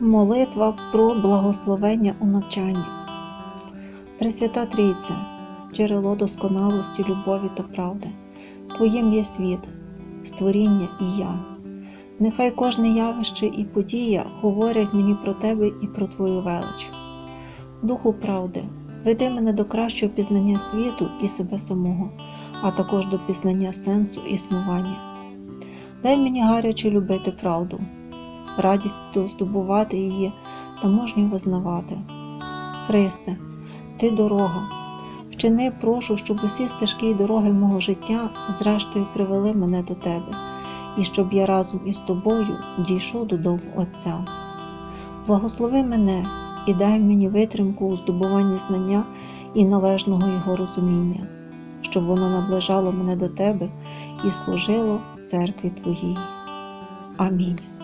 Молитва про благословення у навчанні. Пресвята Трійця, джерело досконалості, любові та правди, Твоїм є світ, створіння і я. Нехай кожне явище і подія говорять мені про Тебе і про Твою велич. Духу правди, веди мене до кращого пізнання світу і себе самого, а також до пізнання сенсу існування. Дай мені гаряче любити правду, радість здобувати її та мужньо визнавати. Христе, Ти дорога. Вчини, прошу, щоб усі стежки й дороги мого життя зрештою привели мене до Тебе, і щоб я разом із тобою дійшов додому Отця. Благослови мене і дай мені витримку у здобуванні знання і належного його розуміння, щоб воно наближало мене до Тебе і служило церкві Твоїй. Амінь.